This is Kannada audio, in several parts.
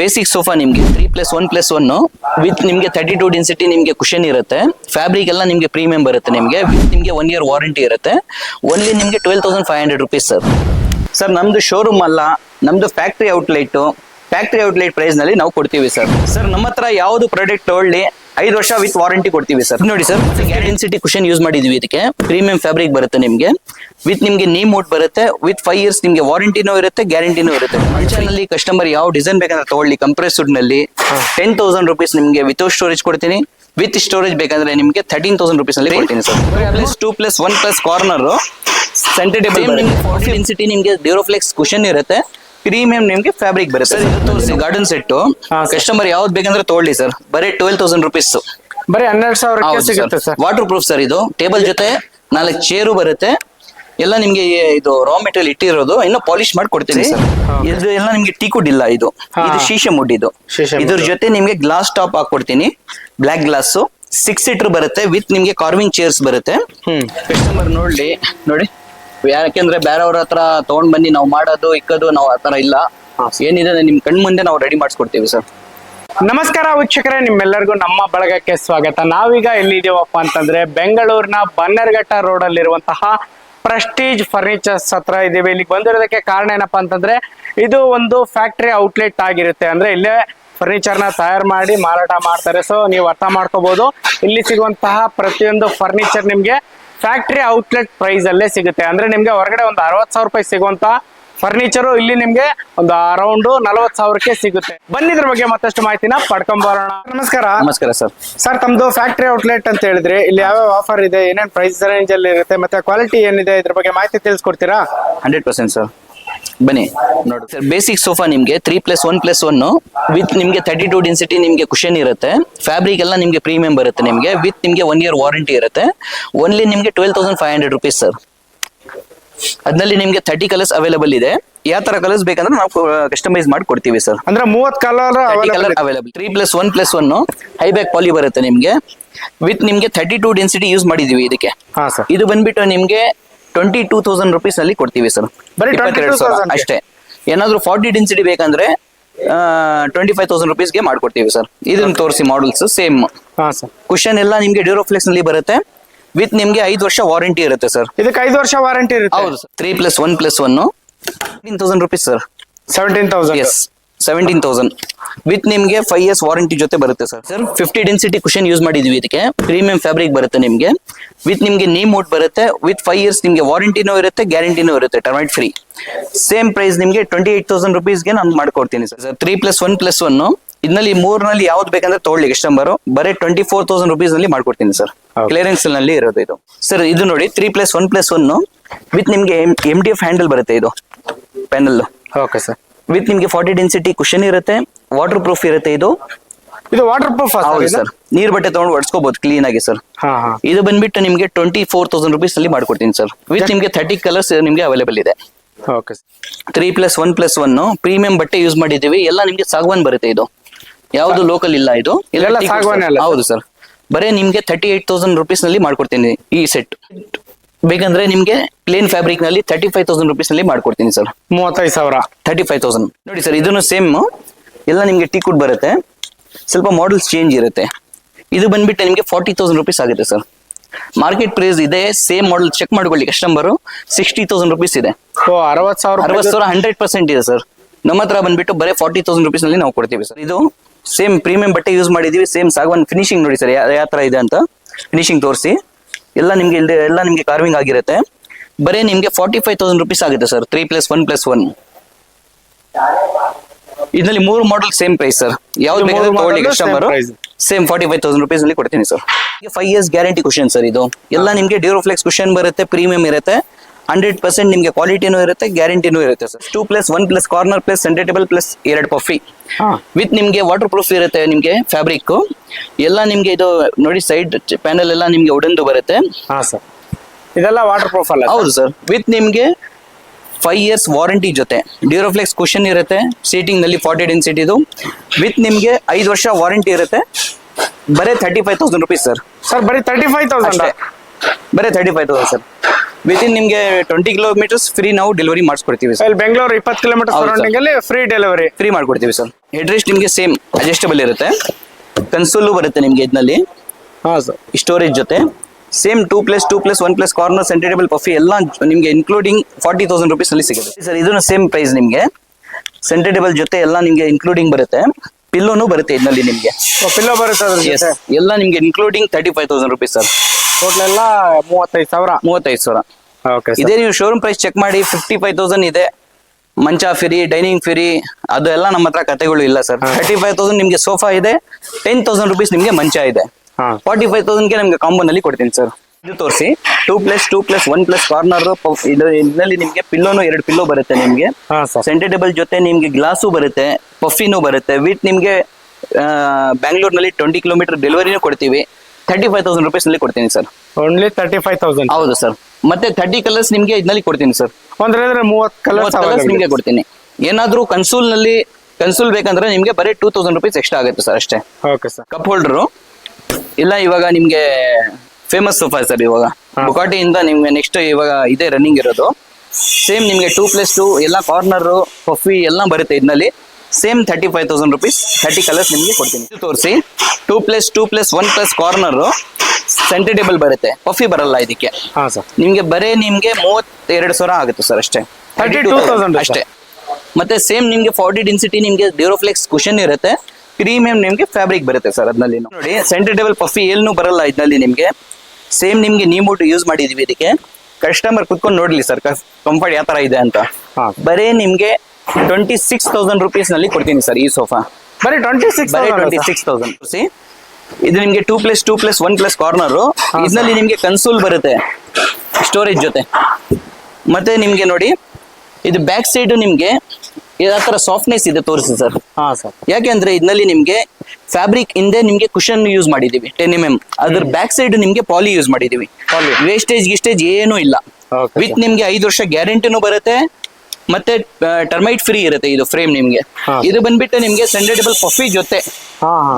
ಬೇಸಿಕ್ ಸೋಫಾ ನಿಮ್ಗೆ three plus one plus one with ನಿಮಗೆ ತರ್ಟಿ ಟು ಡೆನ್ಸಿಟಿ ನಿಮ್ಗೆ ಕುಷನ್ ಇರುತ್ತೆ. ಫ್ಯಾಬ್ರಿಕ್ ಎಲ್ಲ ನಿಮ್ಗೆ ಪ್ರೀಮಿಯಂ ಬರುತ್ತೆ ನಿಮ್ಗೆ. ವಿತ್ ನಿಮ್ಗೆ ಒನ್ ಇಯರ್ ವಾರಂಟಿ ಇರುತ್ತೆ. ಓನ್ಲಿ ನಿಮ್ಗೆ twelve thousand five hundred rupees sir sir ನಮ್ದು ಶೋರೂಮ್ ಅಲ್ಲ. ನಮ್ದು ಫ್ಯಾಕ್ಟ್ರಿ ಔಟ್ಲೆಟ್ ಫ್ಯಾಕ್ಟ್ರಿ ಔಟ್ಲೆಟ್ ಪ್ರೈಸ್ನಲ್ಲಿ ನಾವು ಕೊಡ್ತೀವಿ ಸರ್ ಸರ್ ನಮ್ಮ ಹತ್ರ ಯಾವ್ದು ಪ್ರಾಡಕ್ಟ್ ತಗೊಳ್ಳಿ ಐದು ವರ್ಷ ವಿತ್ ವಾರಂಟಿ ಕೊಡ್ತೀವಿ ಸರ್ ನೋಡಿ ಸರ್ ಗ್ಯಾರೆನ್ಸಿಟಿ ಕುಶನ್ ಯೂಸ್ ಮಾಡಿದೀವಿ ಇದಕ್ಕೆ. ಪ್ರೀಮಿಯಂ ಫ್ಯಾಬ್ರಿಕ್ ಬರುತ್ತೆ ನಿಮಗೆ. ವಿತ್ ನಿಮ್ಗೆ ನೀ ಮೋಡ್ ಬರುತ್ತೆ ವಿತ್ ಫೈವ್ ಇಯರ್ಸ್ ನಿಮ್ಗೆ ವಾರಂಟಿನೂ ಇರುತ್ತೆ ಗ್ಯಾರಂಟಿನೂ ಇರುತ್ತೆ. ಅಲ್ಲಿ ಕಸ್ಟಮರ್ ಯಾವ ಡಿಸೈನ್ ಬೇಕಂದ್ರೆ ತಗೊಳ್ಳಿ ಕಂಪ್ರೆಸ್ಡ್ನಲ್ಲಿ ಟೆನ್ ತೌಸಂಡ್ ರುಪೀಸ್ ನಿಮಗೆ ವಿತೌಟ್ ಸ್ಟೋರೇಜ್ ಕೊಡ್ತೀನಿ. ವಿತ್ ಸ್ಟೋರೇಜ್ ಬೇಕಂದ್ರೆ ನಿಮಗೆ ತರ್ಟೀನ್ ತೌಸಂಡ್ ರುಪೀಸ್ ಅಲ್ಲಿ ಕೊಡ್ತೀನಿ sir plus two plus one plus corner centre table ನಿಮಗೆ ನಿಮ್ಗೆ ಡ್ಯೂರೋಫ್ಲೆಕ್ಸ್ ಕುಶನ್ ಇರುತ್ತೆ. ಪ್ರೀಮಿಯಂ ನಿಮ್ಗೆ ಫ್ಯಾಬ್ರಿಕ್ ಬರುತ್ತೆ. ಸರ್ ತೋರಿಸಿ ಗಾರ್ಡನ್ ಸೆಟ್ ಕಸ್ಟಮರ್ ಯಾವ್ದು ಬೇಕಂದ್ರೆ ತಗೊಳ್ಳಿ ಸರ್ ಬರೀ ಟ್ವೆಲ್ ತೌಸಂಡ್ ರುಪೀಸ್ ಬರೀ ಹನ್ನೆರಡು ಸಾವಿರ ಸಿಗುತ್ತೆ ಸರ್ ವಾಟರ್ ಪ್ರೂಫ್ ಸರ್ ಇದು. ಟೇಬಲ್ ಜೊತೆ ನಾಲ್ಕು ಚೇರು ಬರುತ್ತೆ. ಎಲ್ಲ ನಿಮ್ಗೆ ಇದು ರಾ ಮೆಟೀರಿಯಲ್ ಇಟ್ಟಿರೋದು. ಇನ್ನು ಪಾಲಿಶ್ ಮಾಡಿ ಕೊಡ್ತೀನಿ ಸರ್. ಇದು ಎಲ್ಲ ನಿಮ್ಗೆ ಟೀಕುಡ್ ಇಲ್ಲ ಇದು. ಇದು ಶೀಶೆ ಮುಡ್ ಇದು. ಇದ್ರ. ಜೊತೆ ನಿಮ್ಗೆ ಗ್ಲಾಸ್ ಟಾಪ್ ಹಾಕೊಡ್ತೀನಿ ಬ್ಲಾಕ್ ಗ್ಲಾಸ್ ಸಿಕ್ಸ್ ಸೀಟರ್ ಬರುತ್ತೆ. ವಿತ್ ನಿಮ್ಗೆ ಕಾರ್ವಿಂಗ್ ಚೇರ್ಸ್ ಬರುತ್ತೆ. ಕಸ್ಟಮರ್ ನೋಡ್ಲಿ ನೋಡಿ. ಯಾಕೆಂದ್ರೆ ಬೇರೆಯವ್ರ ಹತ್ರ ತಗೊಂಡ್ ಬನ್ನಿ ನಾವು ಮಾಡೋದು ಇಕ್ಕೋದು ನಾವು ಆತರ ಇಲ್ಲ. ಏನಿದೆ ನಿಮ್ ಕಣ್ ಮುಂದೆ ನಾವು ರೆಡಿ ಮಾಡಿಸ್ಕೊಡ್ತೀವಿ ಸರ್ ನಮಸ್ಕಾರ ವೀಕ್ಷಕರೇ ನಿಮ್ಮೆಲ್ಲರಿಗೂ ನಮ್ಮ ಬಳಗಕ್ಕೆ ಸ್ವಾಗತ. ನಾವೀಗ ಎಲ್ಲಿದ್ದೀವಪ್ಪ ಅಂತಂದ್ರೆ ಬೆಂಗಳೂರಿನ ಬನ್ನರ್ಘಟ್ಟ ರೋಡ್ ಅಲ್ಲಿರುವಂತಹ ಪ್ರೆಸ್ಟೀಜ್ ಫರ್ನಿಚರ್ಸ್ ಹತ್ರ ಇದೀವಿ ಇಲ್ಲಿ ಬಂದಿರೋದಕ್ಕೆ ಕಾರಣ ಏನಪ್ಪಾ ಅಂತಂದ್ರೆ ಇದು ಒಂದು ಫ್ಯಾಕ್ಟರಿ ಔಟ್ಲೆಟ್ ಆಗಿರುತ್ತೆ. ಅಂದ್ರೆ ಇಲ್ಲೇ ಫರ್ನಿಚರ್ನ ತಯಾರು ಮಾಡಿ ಮಾರಾಟ ಮಾಡ್ತಾರೆ. ಸೊ ನೀವು ಅರ್ಥ ಮಾಡ್ಕೋಬಹುದು ಇಲ್ಲಿ ಸಿಗುವಂತಹ ಪ್ರತಿಯೊಂದು ಫರ್ನಿಚರ್ ನಿಮ್ಗೆ ಫ್ಯಾಕ್ಟರಿ ಔಟ್ಲೆಟ್ ಪ್ರೈಸ್ ಅಲ್ಲೇ ಸಿಗುತ್ತೆ. ಅಂದ್ರೆ ನಿಮ್ಗೆ ಹೊರಗಡೆ ಒಂದು ಅರವತ್ ಸಾವಿರ ರೂಪಾಯಿ ಸಿಗುವಂತ ಫರ್ನಿಚರು ಇಲ್ಲಿ ನಿಮ್ಗೆ ಒಂದು ಅರೌಂಡ್ ನಲವತ್ ಸಾವಿರಕ್ಕೆ ಸಿಗುತ್ತೆ. ಬನ್ನಿದ್ರ ಬಗ್ಗೆ ಮತ್ತಷ್ಟು ಮಾಹಿತಿನ ಪಡ್ಕೊಂಬರೋಣ ನಮಸ್ಕಾರ. ನಮಸ್ಕಾರ ಸರ್. ಸರ್ ತಮ್ದು ಫ್ಯಾಕ್ಟರಿ ಔಟ್ಲೆಟ್ ಅಂತ ಹೇಳಿದ್ರೆ. ಇಲ್ಲಿ ಯಾವ ಆಫರ್ ಇದೆ ಏನೇನ್ ಪ್ರೈಸ್ ರೇಂಜ್ ಅಲ್ಲಿ ಇರುತ್ತೆ ಮತ್ತೆ ಕ್ವಾಲಿಟಿ ಏನಿದೆ ಇದ್ರ ಬಗ್ಗೆ ಮಾಹಿತಿ ತಿಳಿಸ್ಕೊಡ್ತೀರಾ? Hundred percent sir. ಬನ್ನಿ ನೋಡಿ. ಸರ್ ಬೇಸಿಕ್ ಸೋಫಾ ನಿಮ್ಗೆ three plus one plus one with ನಿಮ್ಗೆ ತರ್ಟಿ ಟು ಡೆನ್ಸಿಟಿ ನಿಮ್ಗೆ ಕುಷನ್ ಇರುತ್ತೆ. ಫ್ಯಾಬ್ರಿಕ್ ಎಲ್ಲ ನಿಮ್ಗೆ ಪ್ರೀಮಿಯಂ ಬರುತ್ತೆ ನಿಮ್ಗೆ. ವಿತ್ ನಿಮ್ಗೆ ಒನ್ ಇಯರ್ ವಾರಂಟಿ ಇರುತ್ತೆ. ಓನ್ಲಿ ನಿಮ್ಗೆ twelve thousand five hundred rupees sir ಅದ್ರಲ್ಲಿ ನಿಮ್ಗೆ ತರ್ಟಿ ಕಲರ್ಸ್ ಅವೈಲೇಬಲ್ ಇದೆ. ಯಾವ ತರ ಕಲರ್ಸ್ ಬೇಕಂದ್ರೆ ನಾವು ಕಸ್ಟಮೈಸ್ ಮಾಡಿ ಕೊಡ್ತೀವಿ ಸರ್ ಅಂದ್ರೆ ಮೂವತ್ colour colour available three plus one plus one high back poly ಬರುತ್ತೆ ನಿಮ್ಗೆ. ವಿತ್ ನಿಮ್ಗೆ ತರ್ಟಿ ಟು ಡೆನ್ಸಿಟಿ ಯೂಸ್ ಮಾಡಿದೀವಿ ಇದಕ್ಕೆ. ಇದು ಬಂದ್ಬಿಟ್ಟು ನಿಮ್ಗೆ ಟ್ವೆಂಟಿ ಟೂ ತೌಸಂಡ್ ರುಪೀಸ್ ಅಲ್ಲಿ ಕೊಡ್ತೀವಿ ಸರ್ ಬರೀ 22,000 ಗೆ? ಅಷ್ಟೇ. ಏನಾದ್ರು ಫಾರ್ಟಿ ಡೆನ್ಸಿಟಿ ಬೇಕಂದ್ರೆ ಟ್ವೆಂಟಿ ಫೈವ್ ತೌಸಂಡ್ ರುಪೀಸ್ಗೆ ಮಾಡ್ಕೊಡ್ತೀವಿ ಸರ್ ಇದನ್ನ ತೋರಿಸಿ ಮಾಡಲ್ಸ್ ಸೇಮ್ ಹಾ ಸರ್ ಕುಶನ್ ಎಲ್ಲ ನಿಮ್ಗೆ ಡ್ಯೂರೋಫ್ಲೆಕ್ಸ್ನಲ್ಲಿ ಬರುತ್ತೆ. ವಿತ್ ನಿಮ್ಗೆ ಐದು ವರ್ಷ ವಾರಂಟಿ ಇರುತ್ತೆ ಸರ್ ಇದಕ್ಕೆ ಐದು ವರ್ಷ ವಾರಂಟಿ ಇರುತ್ತೆ. ಹೌದು three plus one plus one thousand rupees sir seventeen thousand yes seventeen thousand. With ನಿಮ್ಗೆ ಫೈವ್ ಇಯರ್ಸ್ ವಾರಂಟಿ ಜೊತೆ ಬರುತ್ತೆ sir sir fifty density cushion use ಮಾಡಿದೀವಿ ಇದಕ್ಕೆ. ಪ್ರೀಮಿಯಂ ಫ್ಯಾಬ್ರಿಕ್ ಬರುತ್ತೆ ನಿಮ್ಗೆ. ವಿತ್ ನಿಮ್ಗೆ ನೀಮ್ ಮೋಡ್ ಬರುತ್ತೆ. ವಿತ್ ಫೈವ್ ಇಯರ್ಸ್ ನಿಮ್ಗೆ ವಾರಂಟಿನೂ ಇರುತ್ತೆ ಗ್ಯಾರಂಟಿನೂ ಇರುತ್ತೆ ಟರ್ಮೈಟ್ ಫ್ರೀ ಸೇಮ್ ಪ್ರೈಸ್ ನಿಮ್ಗೆ ಟ್ವೆಂಟಿ ಏಟ್ ತೌಸಂಡ್ ರುಪೀಸ್ಗೆ ನಾನು ಮಾಡ್ಕೊಡ್ತೀನಿ sir three plus one plus one ಇದರಲ್ಲಿ ಮೂರ್ನಲ್ಲಿ ಯಾವ್ದು ಬೇಕಂದ್ರೆ ತಗೊಳ್ಳಿ ಕಸ್ಟಮರ್ ಬರೀ ಟ್ವೆಂಟಿ ಫೋರ್ ತೌಸಂಡ್ ರುಪೀಸ್ನಲ್ಲಿ ಮಾಡ್ಕೊಡ್ತೀನಿ ಸರ್. ಕ್ಲಿಯರೆನ್ಸ್ನಲ್ಲಿ ಇರೋದು ಇದು. ಸರ್ ಇದು ನೋಡಿ three plus one plus one with ನಿಮ್ಗೆ ಎಂ ಡಿ ಎಫ್ ಹ್ಯಾಂಡಲ್ ಬರುತ್ತೆ ಇದು. ಪೆನಲ್ ಓಕೆ ಸರ್ ವಿತ್ ನಿಮ್ಗೆ ಫಾರ್ಟಿ ಡೆನ್ಸಿಟಿ ಕುಶನ್ ಇರುತ್ತೆ ವಾಟರ್ ಪ್ರೂಫ್ ಇರುತ್ತೆ ಇದು. ಇದು ವಾಟರ್ ಪ್ರೂಫ್ ಹೌದು ಸರ್ ನೀರ್ ಬಟ್ಟೆ ತಗೊಂಡು ಒಡ್ಸ್ಕೋಬಹುದು ಕ್ಲೀನ್ ಆಗಿ ಸರ್ ಇದು ಬಂದ್ಬಿಟ್ಟು ನಿಮ್ಗೆ ಟ್ವೆಂಟಿ ಫೋರ್ ತೌಸಂಡ್ ರುಪೀಸ್ ಅಲ್ಲಿ ಮಾಡ್ಕೊಡ್ತೀನಿ ಸರ್ ವಿತ್ ನಿಮ್ಗೆ ಥರ್ಟಿ ಕಲರ್ಸ್ ನಿಮ್ಗೆ ಅವೈಲೇಬಲ್ ಇದೆ. Three plus one plus one premium ಬಟ್ಟೆ ಯೂಸ್ ಮಾಡಿದೀವಿ ಎಲ್ಲ ನಿಮ್ಗೆ ಸಾಗವಾನ್ ಬರುತ್ತೆ ಇದು. ಯಾವ್ದು ಲೋಕಲ್ ಇಲ್ಲ ಇದು? ಹೌದು ಸರ್ ಬರೇ ನಿಮ್ಗೆ ಥರ್ಟಿ ಏಟ್ ತೌಸಂಡ್ ರುಪೀಸ್ನಲ್ಲಿ ಮಾಡ್ಕೊಡ್ತೀನಿ ಈ ಸೆಟ್ ಬೇಕಂದ್ರೆ ನಿಮ್ಗೆ ಪ್ಲೇನ್ ಫ್ಯಾಬ್ರಿಕ್ನಲ್ಲಿ ತರ್ಟಿ ಫೈವ್ ತೌಸಂಡ್ ರುಪೀಸ್ನಲ್ಲಿ ಮಾಡ್ಕೊಡ್ತೀನಿ ಸರ್ ಮೂವತ್ತೈದು ಸಾವಿರ. ತರ್ಟಿ ಫೈವ್ ತೌಸಂಡ್ ನೋಡಿ ಸರ್ ಇದನ್ನು ಸೇಮ್ ಎಲ್ಲ ನಿಮ್ಗೆ ಟೀ ಕುಡ್ ಬರುತ್ತೆ. ಸ್ವಲ್ಪ ಮಾಡಲ್ಸ್ ಚೇಂಜ್ ಇರುತ್ತೆ. ಇದು ಬಂದ್ಬಿಟ್ಟು ನಿಮ್ಗೆ ಫಾರ್ಟಿ ತೌಸಂಡ್ ರುಪೀಸ್ ಆಗುತ್ತೆ ಸರ್ ಮಾರ್ಕೆಟ್ ಪ್ರೈಸ್ ಇದೆ ಸೇಮ್ ಮಾಡಲ್ ಚೆಕ್ ಮಾಡ್ಕೊಳ್ಳಿ ಕಸ್ಟಮರ್ ಸಿಕ್ಸ್ಟಿ ತೌಸಂಡ್ ರುಪೀಸ್ ಇದೆ. ಅರವತ್ತು ಅರವತ್ ಸಾವಿರ ಅರವತ್ತು ಸಾವಿರ ಹಂಡ್ರೆಡ್ ಪರ್ಸೆಂಟ್ ಇದೆ ಸರ್ ನಮ್ಮ ಹತ್ರ ಬಂದ್ಬಿಟ್ಟು ಬರೀ ಫಾರ್ಟಿ ತೌಸಂಡ್ ರುಪೀಸ್ನಲ್ಲಿ ನಾವು ಕೊಡ್ತೀವಿ ಸರ್ ಇದು ಸೇಮ್ ಪ್ರೀಮಿಯಂ ಬಟ್ಟೆ ಯೂಸ್ ಮಾಡಿದೀವಿ ಸೇಮ್ ಸಾಗವಾನ್ ಫಿನಿಶಿಂಗ್ ನೋಡಿ ಸರ್ ಯಾವ ತರ ಇದೆ ಅಂತ. ಫಿನಿಶಿಂಗ್ ತೋರಿಸಿ. ಎಲ್ಲ ನಿಮ್ಗೆ ಇಲ್ಲಿ ಎಲ್ಲ ನಿಮ್ಗೆ ಕಾರ್ವಿಂಗ್ ಆಗಿರುತ್ತೆ. ಬರೀ ನಿಮ್ಗೆ ಫಾರ್ಟಿ ಫೈವ್ ತೌಸಂಡ್ ರುಪೀಸ್ ಆಗುತ್ತೆ sir three plus one plus one ಇದರಲ್ಲಿ ಮೂರು ಮಾಡೆಲ್ ಸೇಮ್ ಪ್ರೈಸ್ ಸರ್ ಯಾವ್ದು ಬೇಕಾದ್ರೂ ತಗೊಳ್ಳಿ customer. Same forty five thousand rupees ಅಲ್ಲಿ ಕೊಡ್ತೀನಿ sir five years guarantee cushion sir ಇದು. ಎಲ್ಲ ನಿಮ್ಗೆ ಡ್ಯೂರೋಫ್ಲೆಕ್ಸ್ ಕ್ವಶನ್ ಬರುತ್ತೆ ಪ್ರೀಮಿಯಂ ಇರುತ್ತೆ. ಹಂಡ್ರೆಡ್ ಪರ್ಸೆಂಟ್ ನಿಮಗೆ ಕ್ವಾಲಿಟಿನೂ ಇರುತ್ತೆ ಗ್ಯಾರಂಟಿನೂ ಇರುತ್ತೆ sir. Two plus one plus corner plus centre table plus ಎರಡು ಪಫಿ ವಿತ್ ನಿಮಗೆ ವಾಟರ್ ಪ್ರೂಫ್ ಇರುತ್ತೆ ನಿಮಗೆ ಫ್ಯಾಬ್ರಿಕ್ ಎಲ್ಲ ನಿಮಗೆ ಇದು ನೋಡಿ ಸೈಡ್ ಪ್ಯಾನಲ್ ಎಲ್ಲ ನಿಮಗೆ ಉಡಂದು ಬರುತ್ತೆ. ಹಾ ಸರ್. ಇದೆಲ್ಲ ವಾಟರ್ ಪ್ರೂಫ್ ಅಲ್ಲ ಹೌದು ಸರ್? ವಿತ್ ನಿಮಗೆ ಫೈವ್ ಇಯರ್ಸ್ ವಾರಂಟಿ ಜೊತೆ. ಡ್ಯೂರೋಫ್ಲೆಕ್ಸ್ ಕ್ವಶನ್ ಇರುತ್ತೆ ಸೀಟಿಂಗ್ನಲ್ಲಿ ಫಾರ್ಟಿ ಡೆನ್ಸಿಟಿ ಇದು ವಿತ್ ನಿಮಗೆ ಐದು ವರ್ಷ ವಾರಂಟಿ ಇರುತ್ತೆ. ಬರೇ thirty five thousand rupees sir. Sir ಬರೀ ತರ್ಟಿ ಫೈವ್ ತೌಸಂಡ್ ಬರೇ thirty five thousand sir. With ನಿಮಗೆ ನಿಮ್ಗೆ ಟ್ವೆಂಟಿ ಕಿಲೋಮೀಟರ್ಸ್ ಫ್ರೀ ನಾವು ಡೆಲಿವರಿ ಮಾಡಿಸ್ಕೊಡ್ತೀವಿ ಸರ್ ಬೆಂಗಳೂರು ಇಪ್ಪತ್ತು ಕಿಲೋಮೀಟರ್ ಹೌದು, sir. ಸರೌಂಡಿಂಗ್ ಅಲ್ಲಿ ಫ್ರೀ ಡೆಲಿವರಿ ಫ್ರೀ ಮಾಡ್ಕೊಡ್ತೀವಿ ಸರ್ ಅಡ್ರೆಸ್ ರೆಸ್ಟ್ ನಿಮ್ಗೆ ಸೇಮ್ ಅಡ್ಜಸ್ಟಬಲ್ ಇರುತ್ತೆ. ಕನ್ಸೋಲು ಬರುತ್ತೆ ನಿಮ್ಗೆ ಇದರಲ್ಲಿ ಹಾ ಸರ್ ಸ್ಟೋರೇಜ್ ಜೊತೆ. Same two plus two plus one plus corner centre table puffy ಎಲ್ಲ ನಿಮ್ಗೆ ಇನ್ಕ್ಲೂಡಿಂಗ್ ಫಾರ್ಟಿ ತೌಸಂಡ್ ರುಪೀಸ್ ಅಲ್ಲಿ ಸಿಗುತ್ತೆ. ಸರ್ ಇದನ್ನು ಸೇಮ್ ಪ್ರೈಸ್ ನಿಮಗೆ. ಸೆಂಟೇಬಲ್ ಜೊತೆ ಎಲ್ಲ ನಿಮ್ಗೆ ಇನ್ಕ್ಲೂಡಿಂಗ್ ಬರುತ್ತೆ. ಪಿಲ್ಲೋನು ಬರುತ್ತೆ ಇದರಲ್ಲಿ ನಿಮಗೆ. ಪಿಲ್ಲೋ ಬರುತ್ತೆ ಅದ್ರ ಎಸ್ ಜೊತೆ? ಎಲ್ಲ ನಿಮಗೆ including thirty five thousand rupees sir total ಎಲ್ಲ ಮೂವತ್ತೈದು ಸಾವಿರ. ಮೂವತ್ತೈದು ಸಾವಿರ. ಓಕೆ ಇದೇ ನೀವು ಶೋರೂಮ್ ಪ್ರೈಸ್ ಚೆಕ್ ಮಾಡಿ ಫಿಫ್ಟಿ ಫೈವ್ ತೌಸಂಡ್ ಇದೆ. ಮಂಚ ಫ್ರೀ ಡೈನಿಂಗ್ ಫ್ರೀ ಅದು ಎಲ್ಲ ನಮ್ಮ ಹತ್ರ ಕತೆಗಳು ಇಲ್ಲ ಸರ್ ಥರ್ಟಿ ಫೈವ್ ತೌಸಂಡ್ ನಿಮ್ಗೆ ಸೋಫಾ ಇದೆ ಟೆನ್ ತೌಸಂಡ್ ರುಪೀಸ್ ನಿಮ್ಗೆ ಮಂಚ ಇದೆ. ಫಾರ್ಟಿ ಫೈವ್ ತೌಸಂಡ್ಗೆ ನಿಮ್ಗೆ ಕಾಂಬೋನಲ್ಲಿ ಕೊಡ್ತೀನಿ ಸರ್ ಇದು ತೋರಿಸಿ two plus two plus one plus corner ಇದು ಇದರಲ್ಲಿ ನಿಮ್ಗೆ ಪಿಲ್ಲೋನು ಎರಡು ಪಿಲ್ಲೋ ಬರುತ್ತೆ ನಿಮ್ಗೆ. ಸೆಂಟರ್ ಟೇಬಲ್ ಜೊತೆ ನಿಮ್ಗೆ ಗ್ಲಾಸು ಬರುತ್ತೆ ಪಫಿನೂ ಬರುತ್ತೆ. ವಿತ್ ನಿಮ್ಗೆ ಬ್ಯಾಂಗ್ಳೂರ್ನಲ್ಲಿ ಟ್ವೆಂಟಿ ಕಿಲೋಮೀಟರ್ ಡೆಲಿವರಿನೂ ಕೊಡ್ತೀವಿ. ತರ್ಟಿ ಫೈವ್ ತೌಸಂಡ್ ರುಪೀಸ್ನಲ್ಲಿ ಕೊಡ್ತೀನಿ sir only thirty five thousand ಹೌದು ಸರ್ ಮತ್ತೆ ತರ್ಟಿ ಕಲರ್ಸ್ ನಿಮ್ಗೆ ಇದ್ನಲ್ಲಿ ಕೊಡ್ತೀನಿ ಸರ್ ಅಂದ್ರೆ ಮೂವತ್ತು ಕಲರ್ಸ್ ಕಲರ್ಸ್ ನಿಮ್ಗೆ ಕೊಡ್ತೀನಿ. ಏನಾದ್ರೂ ಕನ್ಸೂಲ್ನಲ್ಲಿ ಕನ್ಸೂಲ್ ಬೇಕಂದ್ರೆ ನಿಮ್ಗೆ ಬರೀ ಟೂ ತೌಸಂಡ್ ರುಪೀಸ್ ಎಕ್ಸ್ಟ್ರಾ ಆಗುತ್ತೆ ಸರ್ ಅಷ್ಟೇ. ಓಕೆ ಸರ್ ಕಪ್ ಹೋಲ್ಡರು ಇಲ್ಲ ಇವಾಗ ನಿಮ್ಗೆ ಫೇಮಸ್ ಸೋಫಾ ಸರ್ ಇವಾಗ. ಬುಕಾಟಿಯಿಂದ ನಿಮ್ಗೆ ನೆಕ್ಸ್ಟ್ ಇವಾಗ ಇದೇ ರನ್ನಿಂಗ್ ಇರೋದು. ಸೇಮ್ ನಿಮ್ಗೆ ಟೂ ಪ್ಲಸ್ ಟೂ ಎಲ್ಲ ಕಾರ್ನರ್ ಪಫಿ ಎಲ್ಲ ಬರುತ್ತೆ ಇದರಲ್ಲಿ. Same thirty five thousand rupees thirty colours ನಿಮಗೆ ಕೊಡ್ತೀನಿ. ತೋರಿಸಿ. Two plus two plus one plus corner table ಬರುತ್ತೆ. ಪಫಿ ಬರಲ್ಲ ಇದಕ್ಕೆ. ಹಾ ಸರ್ ನಿಮಗೆ ಬರೇ ನಿಮಗೆ ಮೂವತ್ತೆರಡು ಸಾವಿರ ಆಗುತ್ತೆ ಸರ್ ಅಷ್ಟೇ. 32,000 ಅಷ್ಟೇ. ಮತ್ತೆ ಸೇಮ್ ನಿಮಗೆ ಫಾರ್ಟಿ ಡೆನ್ಸಿಟಿ ನಿಮಗೆ ಡ್ಯೂರೋಫ್ಲೆಕ್ಸ್ ಕ್ವಶನ್ ಇರುತ್ತೆ. ಪ್ರೀಮಿಯಂ ನಿಮಗೆ ಫ್ಯಾಬ್ರಿಕ್ ಬರುತ್ತೆ ಸರ್ ಅದ್ನಲ್ಲಿ. ನೋಡಿ ಸೆಂಟರ್ ಟೇಬಲ್ ಪಫಿ ಎಲ್ಲೂ ಬರಲ್ಲ ಇದ್ನಲ್ಲಿ ನಿಮಗೆ. ಸೇಮ್ ನಿಮಗೆ ನೀವು ಯೂಸ್ ಮಾಡಿದೀವಿ ಇದಕ್ಕೆ. ಕಸ್ಟಮರ್ ಕುತ್ಕೊಂಡು ನೋಡ್ಲಿ ಸರ್ ಕಂಫರ್ಟ್ ಯಾವ ತರ ಇದೆ ಅಂತ. ನಿಮಗೆ ನಿಮ್ಗೆ ಟ್ವೆಂಟಿ ಸಿಕ್ಸ್ ತೌಸಂಡ್ ರುಪೀಸ್ನಲ್ಲಿ ಕೊಡ್ತೀನಿ ಸರ್ ಈ ಸೋಫಾ ಬರೀ ಟ್ವೆಂಟಿ ಸಿಕ್ಸ್ ಬರೀ ಟ್ವೆಂಟಿ ಸಿಕ್ಸ್ ತೌಸಂಡ್ ಇದು ನಿಮ್ಗೆ two plus two plus one plus corner ಇದ್ರಲ್ಲಿ ನಿಮ್ಗೆ ಕನ್ಸೋಲ್ ಬರುತ್ತೆ. ಸ್ಟೋರೇಜ್ ಜೊತೆ. ಮತ್ತೆ ನಿಮ್ಗೆ ನೋಡಿ ಇದು ಬ್ಯಾಕ್ ಸೈಡ್ ನಿಮ್ಗೆ ಯಾವ ತರ ಸಾಫ್ಟ್ನೆಸ್ ಇದೆ ತೋರಿಸಿ ಸರ್ ಹಾ ಸರ್ ಯಾಕೆಂದ್ರೆ ಇದರಲ್ಲಿ ನಿಮ್ಗೆ ಫ್ಯಾಬ್ರಿಕ್ ಹಿಂದೆ ನಿಮ್ಗೆ ಕುಷನ್ ಯೂಸ್ ಮಾಡಿದೀವಿ ಟೆನ್ ಎಂ ಎಂ ಅದ್ರ ಬ್ಯಾಕ್ ಸೈಡ್ ನಿಮ್ಗೆ ಪಾಲಿ ಯೂಸ್ ಮಾಡಿದೀವಿ. ಪಾಲಿ ವೇಸ್ಟೇಜ್ ಗಿಸ್ಟೇಜ್ ಏನೂ ಇಲ್ಲ. ವಿತ್ ನಿಮ್ಗೆ ಐದು ವರ್ಷ ಗ್ಯಾರಂಟಿನೂ ಬರುತ್ತೆ. ಮತ್ತೆ ಟರ್ಮೈಟ್ ಫ್ರೀ ಇರುತ್ತೆ ಇದು ಫ್ರೇಮ್ ನಿಮ್ಗೆ. ಇದು ಬಂದ್ಬಿಟ್ಟು ನಿಮ್ಗೆ ಸೆಂಡೆಟಬಲ್ ಪಫಿ ಜೊತೆ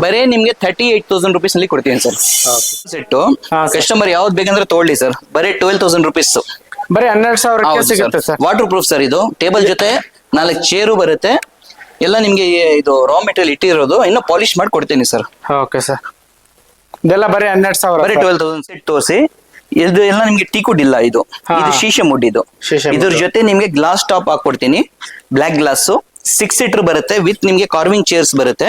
ಬರೇ ನಿಮ್ಗೆ ತರ್ಟಿ ಏಟ್ ತೌಸಂಡ್ ರುಪೀಸ್ ಅಲ್ಲಿ ಕೊಡ್ತೀನಿ ಸರ್ ಸೆಟ್ ಕಸ್ಟಮರ್ ಯಾವ್ದು ಬೇಕಂದ್ರೆ ತಗೊಳ್ಳಿ ಸರ್ ಬರೀ ಟ್ವೆಲ್ ತೌಸಂಡ್ ರುಪೀಸ್ ಬರೀ ಹನ್ನೆರಡು ಸಾವಿರ ಸಿಗುತ್ತೆ ಸರ್ ವಾಟರ್ ಪ್ರೂಫ್ ಸರ್ ಇದು. ಟೇಬಲ್ ಜೊತೆ ನಾಲ್ಕು ಚೇರು ಬರುತ್ತೆ. ಎಲ್ಲ ನಿಮ್ಗೆ ಇದು ರಾ ಮೆಟೀರಿಯಲ್ ಇಟ್ಟಿರೋದು. ಇನ್ನು ಪಾಲಿಶ್ ಮಾಡಿ ಕೊಡ್ತೀನಿ ಸರ್ ಓಕೆ ಸರ್ ಇದೆಲ್ಲ ಬರೀ ಹನ್ನೆರಡು ಸಾವಿರ ಬರೀ ಟ್ವೆಲ್ ತೌಸಂಡ್ ಸೆಟ್ ತೋರಿಸಿ. ಇದು ಎಲ್ಲ ನಿಮ್ಗೆ ಟೀಕುಡ್ ಇಲ್ಲ ಇದು. ಇದು ಶೀಶೆ ಮುಡ್ ಇದು. ಇದ್ರ ಜೊತೆ ನಿಮ್ಗೆ ಗ್ಲಾಸ್ ಟಾಪ್ ಹಾಕೊಡ್ತೀನಿ ಬ್ಲಾಕ್ ಗ್ಲಾಸ್ ಸಿಕ್ಸ್ ಸೀಟರ್ ಬರುತ್ತೆ ವಿತ್ ನಿಮ್ಗೆ ಕಾರ್ವಿಂಗ್ ಚೇರ್ಸ್ ಬರುತ್ತೆ.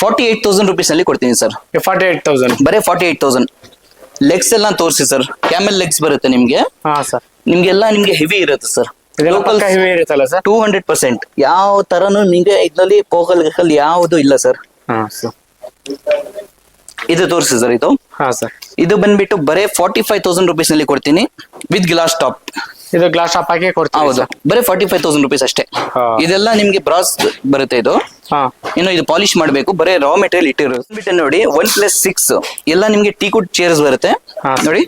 ಫಾರ್ಟಿ ಏಟ್ ತೌಸಂಡ್ ರುಪೀಸ್ ಅಲ್ಲಿ ಕೊಡ್ತೀನಿ ಸರ್ ಫಾರ್ಟಿ ಏಟ್ ತೌಸಂಡ್ ಬರೀ ಫಾರ್ಟಿ ಏಟ್ ತೌಸಂಡ್ ಲೆಗ್ಸ್ ಎಲ್ಲ ತೋರಿಸಿ ಸರ್ ಕ್ಯಾಮೆಲ್ ಲೆಗ್ಸ್ ಬರುತ್ತೆ ನಿಮ್ಗೆ. ಹಾ ಸರ್ ನಿಮ್ಗೆಲ್ಲ ನಿಮ್ಗೆ ಹೆವಿ ಇರುತ್ತೆ ಸರ್ ಟೂ ಹಂಡ್ರೆಡ್ ಪರ್ಸೆಂಟ್ ಯಾವ ತರನು ನಿಮ್ಗೆ ಇದ್ರಲ್ಲಿ ಪೋಕಲ್ ಗಿಕಲ್ ಯಾವುದು ಇಲ್ಲ ಸರ್ ಇದು ತೋರಿಸಿ ಸರ್ ಇದು. ಹಾ ಸರ್. ಇದು ಬಂದ್ಬಿಟ್ಟು ಬರೇ ಫಾರ್ಟಿ ಫೈವ್ ತೌಸಂಡ್ ರುಪೀಸ್ನಲ್ಲಿ ಕೊಡ್ತೀನಿ ವಿತ್ ಗ್ಲಾಸ್ ಟಾಪ್ ಇದು ಗ್ಲಾಸ್ ಟಾಪ್ ಹಾಕಿ ಕೊಡ್ತೀವಿ ಹೌದು. ಬರೇ ಫಾರ್ಟಿ ಫೈವ್ ತೌಸಂಡ್ ರುಪೀಸ್ ಅಷ್ಟೇ. ಇದೆಲ್ಲ ನಿಮ್ಗೆ ಬ್ರಾಸ್ ಬರುತ್ತೆ ಇದು. ಇನ್ನು ಇದು ಪಾಲಿಶ್ ಮಾಡಬೇಕು. ಬರೇ ರಾ ಮೆಟೀರಿಯಲ್ ಇಟ್ಟಿರೋದು ಬಿಟ್ಟು ನೋಡಿ ಒನ್ ಪ್ಲಸ್ ಸಿಕ್ಸ್ ಎಲ್ಲ ನಿಮ್ಗೆ ಟೀಕುಡ್ ಚೇರ್ಸ್ ಬರುತ್ತೆ. ನೋಡಿ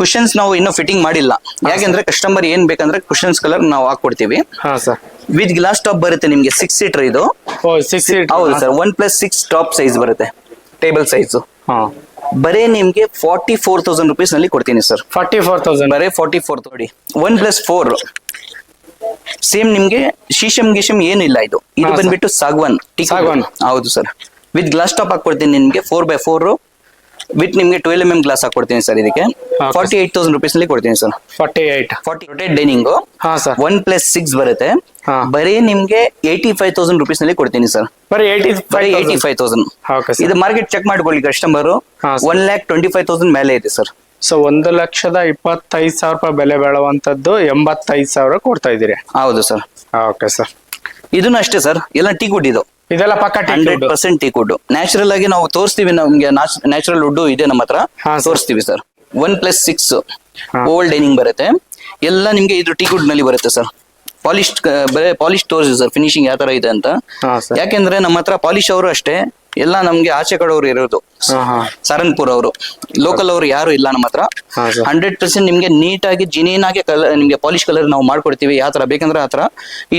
ಕುಶನ್ಸ್ ನಾವು ಇನ್ನೂ ಫಿಟ್ಟಿಂಗ್ ಮಾಡಿಲ್ಲ. ಯಾಕೆಂದ್ರೆ ಕಸ್ಟಮರ್ ಏನ್ ಬೇಕಂದ್ರೆ ಕುಶನ್ಸ್ ಕಲರ್ ನಾವು ಹಾಕೊಡ್ತೀವಿ ವಿತ್ ಗ್ಲಾಸ್ ಟಾಪ್ ಬರುತ್ತೆ ನಿಮ್ಗೆ ಸಿಕ್ಸ್ ಸೀಟರ್ ಇದು. ಹೌದು sir. One plus six top size ಬರುತ್ತೆ. Table size. ಹಾ. ಬರೇ ನಿಮ್ಗೆ ಫಾರ್ಟಿ ಫೋರ್ ತೌಸಂಡ್ ರುಪೀಸ್ನಲ್ಲಿ ಕೊಡ್ತೀನಿ ಸರ್ ಫಾರ್ಟಿ ಫೋರ್ ತೌಸಂಡ್ ಬರೇ ಫಾರ್ಟಿ ಫೋರ್ ನೋಡಿ ಒನ್ ಪ್ಲಸ್ ಫೋರ್ ಸೇಮ್ ನಿಮ್ಗೆ ಶೀಶಮ್ ಗೀಶಮ್ ಏನಿಲ್ಲ ಇದು. ಇದು. ಬಂದ್ಬಿಟ್ಟು ಸಾಗ್ವಾನ್. ಸಾಗ್ವಾನ್. ಹೌದು ಸರ್ ವಿತ್ ಗ್ಲಾಸ್ ಟಾಪ್ ಹಾಕೊಡ್ತೀನಿ ನಿಮ್ಗೆ. ಫೋರ್ ಬೈ ಫೋರ್ ವಿತ್ ನಿಮ್ಗೆ ಟ್ವೆಲ್ ಎಂ ಎಂ ಗ್ಲಾಸ್ ಹಾಕೊಡ್ತೀನಿ ಸರ್ ಇದಕ್ಕೆ. ಫಾರ್ಟಿ ಏಟ್ ತೌಸಂಡ್ ರುಪೀಸ್ನಲ್ಲಿ ಕೊಡ್ತೀನಿ sir forty eight forty rotate dining ಹಾ ಸರ್ ಒನ್ ಪ್ಲಸ್ ಸಿಕ್ಸ್ ಬರುತ್ತೆ. ಬರೀ ನಿಮ್ಗೆ ಏಯ್ಟಿ ಫೈವ್ ತೌಸಂಡ್ ರುಪೀಸ್ನಲ್ಲಿ ಕೊಡ್ತೀನಿ ಸರ್ ಬರೀ ಏಯ್ಟಿ ಬರೀ ಏಯ್ಟಿ ಫೈವ್ ತೌಸಂಡ್ ಇದು ಮಾರ್ಕೆಟ್ ಚೆಕ್ ಮಾಡ್ಕೊಳ್ಳಿ customer. One lakh twenty five thousand ಮೇಲೆ ಇದೆ ಸರ್ ಸೊ ಒಂದು ಲಕ್ಷದ ಇಪ್ಪತ್ತೈದು ಸಾವಿರ ರೂಪಾಯಿ ಬೆಲೆ ಬಾಳುವಂತದ್ದು ಎಂಬತ್ತೈದು ಸಾವಿರ ಕೊಡ್ತಾ ಇದ್ದೀರಿ. ಹೌದು ಸರ್ ಓಕೆ ಸರ್ ಇದನ್ನು ಅಷ್ಟೇ ಸರ್ ಎಲ್ಲ ಟೀ ಗುಡ್ ಇದು. ಇದೆಲ್ಲ ಪಕ್ಕ hundred percent teak wood natural ಆಗಿ ನಾವು ತೋರಿಸ್ತೀವಿ ನಮ್ಗೆ ನ್ಯಾಚುರಲ್ ವುಡ್ ಇದೆ ನಮ್ಮ ಹತ್ರ. ತೋರಿಸ್ತೀವಿ sir. One plus six old dining ಬರುತ್ತೆ. ಎಲ್ಲ ನಿಮ್ಗೆ ಇದು ಟೀ ವುಡ್ನಲ್ಲಿ ಬರುತ್ತೆ ಸರ್. ಪಾಲಿಶ್ ಬರೇ ಪಾಲಿಶ್ ತೋರಿಸಿ ಸರ್. ಫಿನಿಶಿಂಗ್ ಯಾವ ತರ ಇದೆ ಅಂತ. ಯಾಕೆಂದ್ರೆ ನಮ್ಮ ಹತ್ರ ಪಾಲಿಶ್ ಅವರು ಅಷ್ಟೇ. ಎಲ್ಲ ನಮ್ಗೆ ಆಚೆ ಕಡೆಯವರು ಇರೋದು. ಸರನ್ಪುರ್ ಅವರು. ಲೋಕಲ್ ಅವರು ಯಾರು ಇಲ್ಲ ನಮ್ಮ ಹತ್ರ. ಹಂಡ್ರೆಡ್ ಪರ್ಸೆಂಟ್ ನಿಮ್ಗೆ ನೀಟಾಗಿ ಜಿನಿಯನ್ ಆಗಿ ಕಲರ್ ನಿಮ್ಗೆ ಪಾಲಿಶ್ ಕಲರ್ ನಾವು ಮಾಡ್ಕೊಡ್ತೀವಿ. ಯಾವ ತರ ಬೇಕಂದ್ರೆ ಆ ತರ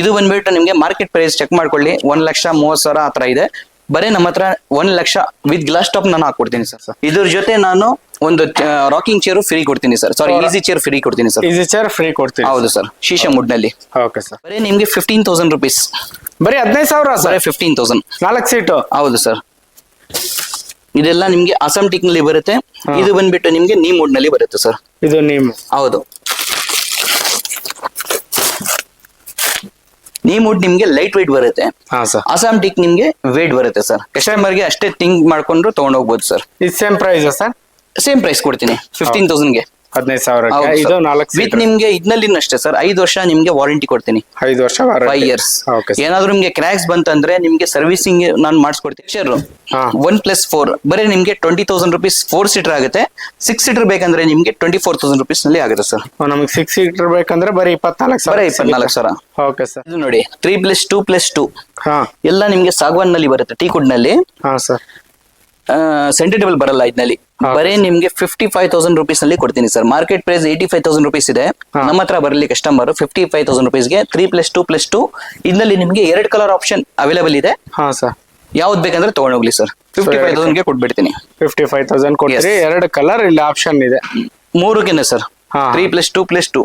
ಇದು ಬಂದ್ಬಿಟ್ಟು ನಿಮ್ಗೆ ಮಾರ್ಕೆಟ್ ಪ್ರೈಸ್ ಚೆಕ್ ಮಾಡ್ಕೊಳ್ಳಿ. ಒಂದ್ ಲಕ್ಷ ಮೂವತ್ ಸಾವಿರ ಆ ತರ ಇದೆ. ಬರೀ ನಮ್ಮ ಹತ್ರ ಒಂದ್ ಲಕ್ಷ ವಿತ್ ಗ್ಲಾಸ್ ಟಾಪ್ ನಾನು ಹಾಕೊಡ್ತೀನಿ ಸರ್. ಇದ್ರ ಜೊತೆ ನಾನು ಒಂದು ರಾಕಿಂಗ್ ಚೇರ್ ಫ್ರೀ ಕೊಡ್ತೀನಿ sir. Sorry easy chair free ಕೊಡ್ತೀನಿ ಸರ್. ಈಸಿ ಚೇರ್ ಫ್ರೀ ಕೊಡ್ತೀನಿ ಹೌದು ಸರ್. ಶೀಶ ವುಡ್ನಲ್ಲಿ ಓಕೆ ಸರ್. ಬರೀ ನಿಮ್ಗೆ ಫಿಫ್ಟೀನ್ ತೌಸಂಡ್ ರುಪೀಸ್ ಬರೀ ಹದಿನೈದು ಸಾವಿರ ಸರ್? ಫಿಫ್ಟೀನ್ ತೌಸಂಡ್ ನಾಲ್ಕು ಸೀಟು ಹೌದು ಸರ್. ಇದೆಲ್ಲ ನಿಮ್ಗೆ ಅಸ್ಸಾಂ ಟಿಕ್ನಲ್ಲಿ ಬರುತ್ತೆ. ಇದು ಬಂದ್ಬಿಟ್ಟು ನಿಮ್ಗೆ ನೀ ವುಡ್ನಲ್ಲಿ ಬರುತ್ತೆ ಸರ್. ಇದು ನೀಮ್ ಹೌದು. ನೀ ವುಡ್ ನಿಮ್ಗೆ ಲೈಟ್ weight ಬರುತ್ತೆ. ಹಾ ಸರ್ ಅಸ್ಸಾಂ ಟಿಕ್ ನಿಮ್ಗೆ ವೇಟ್ ಬರುತ್ತೆ ಸರ್ ಕಸ್ಟಮರ್ಗೆ ಅಷ್ಟೇ ಥಿಂಕ್ ಮಾಡ್ಕೊಂಡ್ರು ತಗೊಂಡ್ ಹೋಗ್ಬೋದು ಸರ್ ಇದು same price sir same price ಕೊಡ್ತೀನಿ. ಫಿಫ್ಟೀನ್ ತೌಸಂಡ್ಗೆ ಹದಿನೈದು ಸಾವಿರ ಇದು ನಾಲ್ಕು ವಿತ್ ನಿಮ್ಗೆ ಇದ್ನಲ್ಲಿ ಅಷ್ಟೇ ಸರ್. ಐದು ವರ್ಷ ನಿಮ್ಗೆ ವಾರಂಟಿ ಕೊಡ್ತೀನಿ. ಐದು ವರ್ಷ ಫೈವ್ ಇಯರ್ಸ್ ಓಕೆ ಸರ್ ಏನಾದ್ರು ನಿಮ್ಗೆ ಕ್ರ್ಯಾಕ್ಸ್ ಬಂತಂದ್ರೆ ನಿಮ್ಗೆ ಸರ್ವಿಸಿಂಗ್ ನಾನು ಮಾಡಿಸ್ಕೊಡ್ತೀನಿ. ಶೇರ್ ಹಾ. ಒನ್ ಪ್ಲಸ್ ಫೋರ್ ಬರೀ ನಿಮ್ಗೆ twenty thousand rupees four seater ಆಗುತ್ತೆ. ಸಿಕ್ಸ್ ಸೀಟರ್ ಬೇಕಂದ್ರೆ ನಿಮ್ಗೆ ಟ್ವೆಂಟಿ ಫೋರ್ ತೌಸಂಡ್ ರುಪೀಸ್ನಲ್ಲಿ ಆಗುತ್ತೆ ಸರ್ ನಮಗೆ ಸಿಕ್ಸ್ ಸೀಟರ್ ಬೇಕಂದ್ರೆ ಬರೀ ಇಪ್ಪತ್ನಾಲ್ಕು ಸಾವಿರ ಬರೀ ಇಪ್ಪತ್ನಾಲ್ಕು ಸಾವಿರ. ಓಕೆ ಸರ್ ಇದು ನೋಡಿ three plus two plus two ಹಾ. ಎಲ್ಲ ನಿಮ್ಗೆ ಸಾಗ್ವಾನ್ನಲ್ಲಿ ಬರುತ್ತೆ ಟೀ ಕುಡ್ನಲ್ಲಿ. ಹಾ ಸರ್ ಸೆಂಟರ್ ಟೇಬಲ್ ಬರಲ್ಲ ಇದ್ನಲ್ಲಿ. ಬರೇ ನಿಮ್ಗೆ ಫಿಫ್ಟಿ ಫೈವ್ ತೌಸಂಡ್ ರುಪೀಸ್ನಲ್ಲಿ ಕೊಡ್ತೀನಿ sir market price eighty five thousand rupees ಇದೆ. ನಮ್ಮ ಹತ್ರ ಬರಲಿ customer fifty five thousand ರುಪೀಸ್ಗೆ three plus two plus two ಇದ್ನಲ್ಲಿ ನಿಮ್ಗೆ ಎರಡು ಕಲರ್ ಆಪ್ಷನ್ ಅವೈಲೇಬಲ್ ಇದೆ. ಹಾ ಸರ್ ಯಾವ್ದು ಬೇಕಂದ್ರೆ ತಗೊಂಡೋಗ್ಲಿ ಸರ್ ಫಿಫ್ಟಿ ಫೈವ್ ತೌಸಂಡ್ಗೆ ಕೊಟ್ಬಿಡ್ತೀನಿ. ಫಿಫ್ಟಿ ಫೈವ್ ತೌಸಂಡ್ ಕೊಡ್ತೀರಿ ಎರಡು ಕಲರ್ ಇಲ್ಲಿ ಆಪ್ಷನ್ ಇದೆ. ಮೂರುಗೆನೆ sir. Three plus two plus two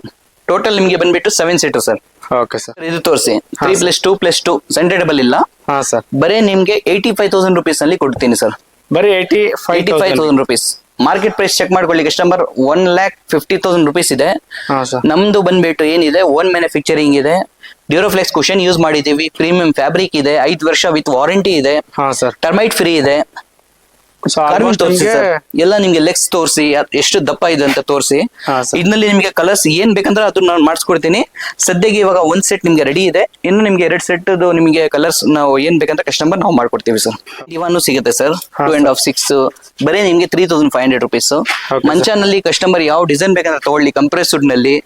total ನಿಮ್ಗೆ ಬಂದ್ಬಿಟ್ಟು seven seater sir okay sir ಇದು ತೋರಿಸಿ. Three plus two plus two centre table ಇಲ್ಲ. ಹಾ ಸರ್ ಬರೀ ನಿಮ್ಗೆ ಏಯ್ಟಿ ಫೈವ್ ತೌಸಂಡ್ ರುಪೀಸ್ನಲ್ಲಿ ಕೊಡ್ತೀನಿ ಸರ್ ಬರೀ eighty eighty five thousand rupees market price check ಮಾಡ್ಕೊಳ್ಳಿ customer one lakh fifty thousand rupees ಇದೆ. ಹಾ ಸರ್ ನಮ್ದು ಬಂದ್ಬಿಟ್ಟು ಏನಿದೆ? ಓನ್ ಮ್ಯಾನುಫ್ಯಾಕ್ಚರಿಂಗ್ ಇದೆ. ಡ್ಯೂರೋಫ್ಲೆಕ್ಸ್ ಕುಷನ್ ಯೂಸ್ ಮಾಡಿದೀವಿ ಪ್ರೀಮಿಯಂ ಫ್ಯಾಬ್ರಿಕ್ ಇದೆ. ಐದು ವರ್ಷ ವಿತ್ ವಾರಂಟಿ ಇದೆ. ಹಾ ಸರ್ ಟರ್ಮೈಟ್ ಫ್ರೀ ಇದೆ. ಕಾರ್ವಿಂಗ್ ತೋರಿಸಿ ಸರ್ ಎಲ್ಲ ನಿಮ್ಗೆ ಲೆಗ್ಸ್ ತೋರಿಸಿ ಎಷ್ಟು ದಪ್ಪ ಇದೆ ಅಂತ ತೋರಿಸಿ. ಇದ್ನಲ್ಲಿ ನಿಮ್ಗೆ ಕಲರ್ಸ್ ಏನ್ ಬೇಕಂದ್ರೆ ಅದನ್ನ ನಾನು ಮಾಡಿಸ್ಕೊಡ್ತೀನಿ. ಸದ್ಯಕ್ಕೆ ಇವಾಗ ಒಂದ್ ಸೆಟ್ ನಿಮ್ಗೆ ರೆಡಿ ಇದೆ. ಇನ್ನು ನಿಮ್ಗೆ ಎರಡ್ ಸೆಟ್ ನಿಮ್ಗೆ ಕಲರ್ಸ್ ನಾವು ಏನ್ ಬೇಕಂತ ಕಸ್ಟಮರ್ ನಾವು ಮಾಡ್ಕೊಡ್ತೀವಿ ಸರ್ ದಿವಾನು ಸಿಗುತ್ತೆ sir two and half six ಬರೀ ನಿಮ್ಗೆ three thousand five hundred rupees. ಮಂಚಾನಲ್ಲಿ customer ಯಾವ ಡಿಸೈನ್ ಬೇಕಂದ್ರೆ ತಗೊಳ್ಳಿ ಕಂಪ್ರೆಸ್ಡ್ನಲ್ಲಿ.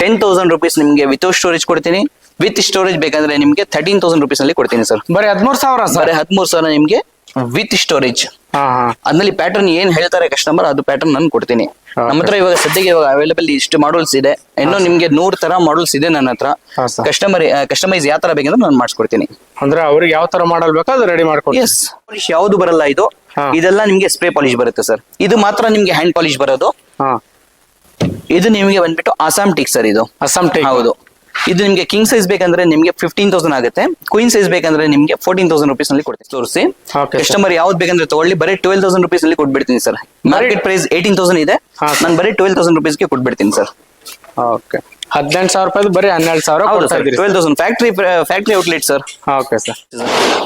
ಟೆನ್ ತೌಸಂಡ್ ರುಪೀಸ್ ನಿಮ್ಗೆ ವಿತೌಟ್ ಸ್ಟೋರೇಜ್ ಕೊಡ್ತೀನಿ. ವಿತ್ ಸ್ಟೋರೇಜ್ ಬೇಕಂದ್ರೆ ನಿಮ್ಗೆ ತರ್ಟೀನ್ ತೌಸಂಡ್ ರುಪೀಸ್ನಲ್ಲಿ ಕೊಡ್ತೀನಿ ಸರ್ ಬರೀ ಹದಿಮೂರು ಸಾವಿರ ಸರ್ ಬರೀ ಹದಿಮೂರು ಸಾವಿರ ನಿಮ್ಗೆ ವಿತ್ ಸ್ಟೋರೇಜ್ ಹಾ ಹಾ. ಅದ್ರಲ್ಲಿ ಪ್ಯಾಟರ್ನ್ ಏನ್ ಹೇಳ್ತಾರೆ ಕಸ್ಟಮರ್ ಅದು ಪ್ಯಾಟರ್ನ್ ನಾನು ಕೊಡ್ತೀನಿ. ನಮ್ಮ ಹತ್ರ ಇವಾಗ ಸದ್ಯಕ್ಕೆ ಇವಾಗ ಅವೈಲೇಬಲ್ ಇಷ್ಟು ಮಾಡಲ್ಸ್ ಇದೆ. ಇನ್ನು ನಿಮ್ಗೆ ನೂರ್ ತರ ಮಾಡಲ್ಸ್ ಇದೆ ನನ್ನ ಹತ್ರ. ಹಾ. ಕಸ್ಟಮರ್ ಕಸ್ಟಮೈಸ್ ಯಾವ ತರ ಬೇಕಂದ್ರೆ ನಾನು ಮಾಡಿಸ್ಕೊಡ್ತೀನಿ. ಅಂದ್ರೆ ಅವ್ರಿಗೆ ಯಾವ ತರ ಮಾಡಲ್ ಬೇಕೋ ಅದು ರೆಡಿ ಮಾಡ್ಕೊಡ್ತೀನಿ. ಎಸ್ ಪಾಲಿಶ್ ಯಾವ್ದು ಬರಲ್ಲ ಇದು. ಹಾ. ಇದೆಲ್ಲ ನಿಮ್ಗೆ ಸ್ಪ್ರೇ ಪಾಲಿಶ್ ಬರುತ್ತೆ ಸರ್. ಇದು ಮಾತ್ರ ನಿಮ್ಗೆ ಹ್ಯಾಂಡ್ ಪಾಲಿಶ್ ಬರೋದು. ಹಾ. ಇದು ನಿಮಗೆ ಬಂದ್ಬಿಟ್ಟು ಅಸ್ಸಾಂ ಟಿಕ್ ಸರ್ ಇದು. ಅಸ್ಸಾಂ ಟೇಕ್ ಹೌದು. ಇದು ನಿಮಗೆ ಕಿಂಗ್ ಸೈಜ್ ಬೇಕಂದ್ರೆ ನಿಮಗೆ ಫಿಫ್ಟೀನ್ ತೌಸಂಡ್ ಆಗುತ್ತೆ. ಕ್ವೀನ್ ಸೈಜ್ ಬೇಕಂದ್ರೆ ನಿಮಗೆ ಫೋರ್ಟೀನ್ ತೌಸಂಡ್ ರುಪೀಸ್ನಲ್ಲಿ ಕೊಡ್ತೀನಿ. ತೋರಿಸಿ. ಕಸ್ಟಮರ್ ಯಾವ್ದು ಬೇಕಂದ್ರೆ ತಗೊಳ್ಳಿ. ಬರೀ ಟ್ವೆಲ್ ತೌಸಂಡ್ ರುಪೀಸ್ ಅಲ್ಲಿ ಕೊಟ್ಬಿಡ್ತೀನಿ sir market price eighteen thousand ಇದೆ. ನಾನು ಬರೀ ಟ್ವೆಲ್ ತೌಸಂಡ್ ರುಪೀಸ್ಗೆ ಕೊಟ್ಬಿಡ್ತೀನಿ ಸರ್ ಓಕೆ ಹದಿನೆಂಟು ಸಾವಿರ ರೂಪಾಯಿ ಬರೀ ಹನ್ನೆರಡು ಸಾವಿರ twelve thousand factory factory outlet sir okay sir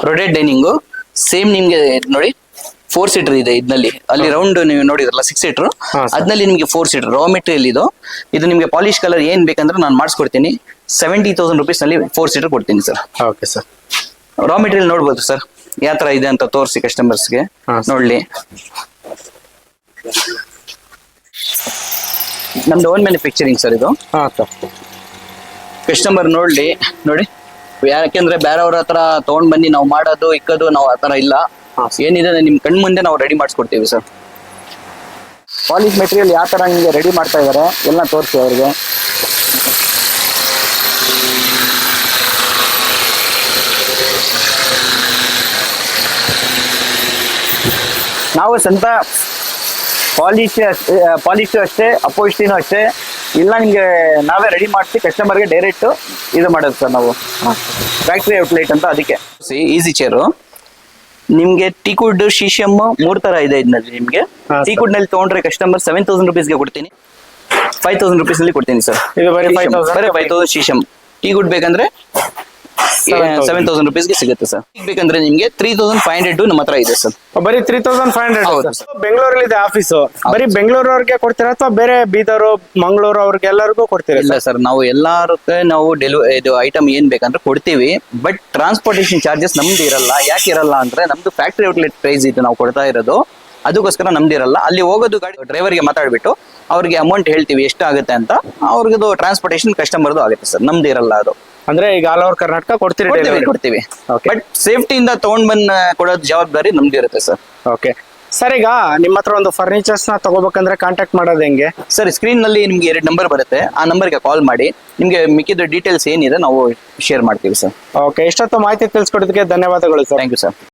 rotate dining same ನಿಮ್ಗೆ ನೋಡಿ. ಫೋರ್ ಸೀಟರ್ ಇದೆ ಇದ್ನಲ್ಲಿ. ಅಲ್ಲಿ ರೌಂಡ್ ನೀವು ನೋಡಿದ್ರಲ್ಲ ಸಿಕ್ಸ್ ಸೀಟರ್. ಅದ್ನಲ್ಲಿ ನಿಮಗೆ ಫೋರ್ ಸೀಟರ್ ರಾ ಮೆಟೀರಿಯಲ್ ಇದು. ಇದು ನಿಮಗೆ ಪಾಲಿಶ್ ಕಲರ್ ಏನ್ ಬೇಕಂದ್ರೆ ನಾನು ಮಾಡಿಸ್ಕೊಡ್ತೀನಿ. ಸೆವೆಂಟಿ ತೌಸಂಡ್ ರುಪೀಸ್ನಲ್ಲಿ ಫೋರ್ ಸೀಟರ್ ಕೊಡ್ತೀನಿ sir okay sir raw material ನೋಡ್ಬೋದು ಸರ್ ಯಾವ ತರ ಇದೆ ಅಂತ ತೋರಿಸಿ ಕಸ್ಟಮರ್ಸ್ಗೆ ನೋಡ್ಲಿ. ನಮ್ದು ಓನ್ ಮ್ಯಾನುಫ್ಯಾಕ್ಚರಿಂಗ್ ಸರ್ ಇದು. ಕಸ್ಟಮರ್ ನೋಡ್ಲಿ. ನೋಡಿ. ಯಾಕೆಂದ್ರೆ ಬೇರೆಯವ್ರ ಹತ್ರ ತಗೊಂಡ್ ಬನ್ನಿ ನಾವು ಮಾಡೋದು ಇಕ್ಕೋದು ನಾವು ಆತರ ಇಲ್ಲ. ಏನಿದೆ, ನಿಮ್ ಕಣ್ ಮುಂದೆ ನಾವು ರೆಡಿ ಮಾಡಿಸ್ಕೊಡ್ತೀವಿ ಸರ್ ಪಾಲಿಶ್ ಮೆಟೀರಿಯಲ್ ಯಾವ ತರ ನಿಮಗೆ ರೆಡಿ ಮಾಡ್ತಾ ಇದ್ದಾರೆ ಎಲ್ಲ ತೋರಿಸಿ ಅವ್ರಿಗೆ. ನಾವು ಸ್ವಂತ ಪಾಲಿಶ್ ಪಾಲಿಶ್ ಅಷ್ಟೇ ಅಪೋಸಿಟಿನೂ ಅಷ್ಟೇ, ಇಲ್ಲ ನಿಮಗೆ ನಾವೇ ರೆಡಿ ಮಾಡಿಸಿ ಕಸ್ಟಮರ್ಗೆ ಡೈರೆಕ್ಟ್ ಇದು ಮಾಡೋದು ಸರ್ ನಾವು. ಫ್ಯಾಕ್ಟ್ರಿ ಔಟ್ಲೆಟ್ ಅಂತ ಅದಕ್ಕೆ. ಈಸಿ ಚೇರು ನಿಮ್ಗೆ ಟೀಕುಡ್ ಶೀಶಮ್ ಮೂರ್ ತರ ಇದೆ ಇದ್ನಲ್ಲಿ ನಿಮ್ಗೆ. ಟೀಕುಡ್ನಲ್ಲಿ ತಗೊಂಡ್ರೆ ಕಸ್ಟಮರ್ ಸೆವೆನ್ ತೌಸಂಡ್ ರುಪೀಸ್ಗೆ ಕೊಡ್ತೀನಿ ಫೈವ್ ತೌಸಂಡ್ ರುಪೀಸ್ ಅಲ್ಲಿ ಕೊಡ್ತೀನಿ ಸರ್ ಇದು ಬರೀ 5,000? ಬರೀ five thousand sheesham teak good ಬೇಕಂದ್ರೆ 7,000. ಸೆವೆನ್ ತೌಸಂಡ್ ರುಪೀಸ್ಗೆ ಸಿಗುತ್ತೆ ಸರ್ ಬೇಕಂದ್ರೆ ನಿಮ್ಗೆ ತ್ರೀ ತೌಸಂಡ್ ಫೈವ್ ಹಂಡ್ರೆಡ್ ನಮ್ಮ ಹತ್ರ ಇದೆ ಸರ್ ಬರೀ ತ್ರೀ ತೌಸಂಡ್ ಫೈವ್ ಹಂಡ್ರೆಡ್ ಬೆಂಗಳೂರಲ್ಲಿ ಇದೆ ಆಫೀಸ್ ಬರೀ ಬೆಂಗಳೂರವ್ರಿಗೆ ಕೊಡ್ತೀರಾ ಅಥವಾ ಬೇರೆ ಬೀದರ್ ಮಂಗಳೂರು ಅವ್ರಿಗೆ ಎಲ್ಲರಿಗೂ ಕೊಡ್ತೀರಾ ಇಲ್ಲ ಸರ್? ನಾವು ಎಲ್ಲಾರಕ್ಕೆ ನಾವು ಡೆಲಿವರಿ ಇದು ಐಟಮ್ ಏನ್ ಬೇಕಂದ್ರೆ ಕೊಡ್ತೀವಿ. ಬಟ್ ಟ್ರಾನ್ಸ್ಪೋರ್ಟೇಷನ್ ಚಾರ್ಜಸ್ ನಮ್ದು ಇರಲ್ಲ. ಯಾಕೆ ಇರಲ್ಲ ಅಂದ್ರೆ ನಮ್ದು ಫ್ಯಾಕ್ಟ್ರಿ ಔಟ್ಲೆಟ್ ಪ್ರೈಸ್ ಇದು ನಾವು ಕೊಡ್ತಾ ಇರೋದು. ಅದಕ್ಕೋಸ್ಕರ ನಮ್ದಿರಲ್ಲ ಅಲ್ಲಿ ಹೋಗೋದು ಗಾಡಿ ಡ್ರೈವರ್ಗೆ ಮಾತಾಡ್ಬಿಟ್ಟು ಅವ್ರಿಗೆ ಅಮೌಂಟ್ ಹೇಳ್ತೀವಿ ಎಷ್ಟಾಗುತ್ತೆ ಅಂತ. ಅವ್ರಿಗದು ಟ್ರಾನ್ಸ್ಪೋರ್ಟೇಷನ್ ಕಸ್ಟಮರ್ದು ಆಗುತ್ತೆ ಸರ್ ನಮ್ದು ಇರಲ್ಲ ಅದು. ಅಂದ್ರೆ ಈಗ ಆಲ್ ಓವರ್ ಕರ್ನಾಟಕ ಕೊಡ್ತೀರಿ ಕೊಡ್ತೀವಿ ಕೊಡ್ತೀವಿ. Okay. ಬಟ್ ಸೇಫ್ಟಿಯಿಂದ ತಗೊಂಡ್ ಬಂದ್ ಕೊಡೋದು ಜವಾಬ್ದಾರಿ ನಮ್ದು ಇರುತ್ತೆ ಸರ್ ಓಕೆ ಸರ್ ಈಗ ನಿಮ್ಮ ಹತ್ರ ಒಂದು ಫರ್ನಿಚರ್ಸ್ನ ತಗೋಬೇಕಂದ್ರೆ ಕಾಂಟ್ಯಾಕ್ಟ್ ಮಾಡೋದು ಹೆಂಗೆ? ಸರ್ ಸ್ಕ್ರೀನ್ನಲ್ಲಿ ನಿಮ್ಗೆ ಎರಡು ನಂಬರ್ ಬರುತ್ತೆ. ಆ ನಂಬರ್ಗೆ ಕಾಲ್ ಮಾಡಿ. ನಿಮ್ಗೆ ಮಿಕ್ಕಿದ ಡೀಟೇಲ್ಸ್ ಏನಿದೆ ನಾವು ಶೇರ್ ಮಾಡ್ತೀವಿ ಸರ್ ಓಕೆ ಎಷ್ಟೊತ್ತು ಮಾಹಿತಿ ತಿಳಿಸ್ಕೊಡೋದಕ್ಕೆ ಧನ್ಯವಾದಗಳು ಸರ್ ಥ್ಯಾಂಕ್ ಯು ಸರ್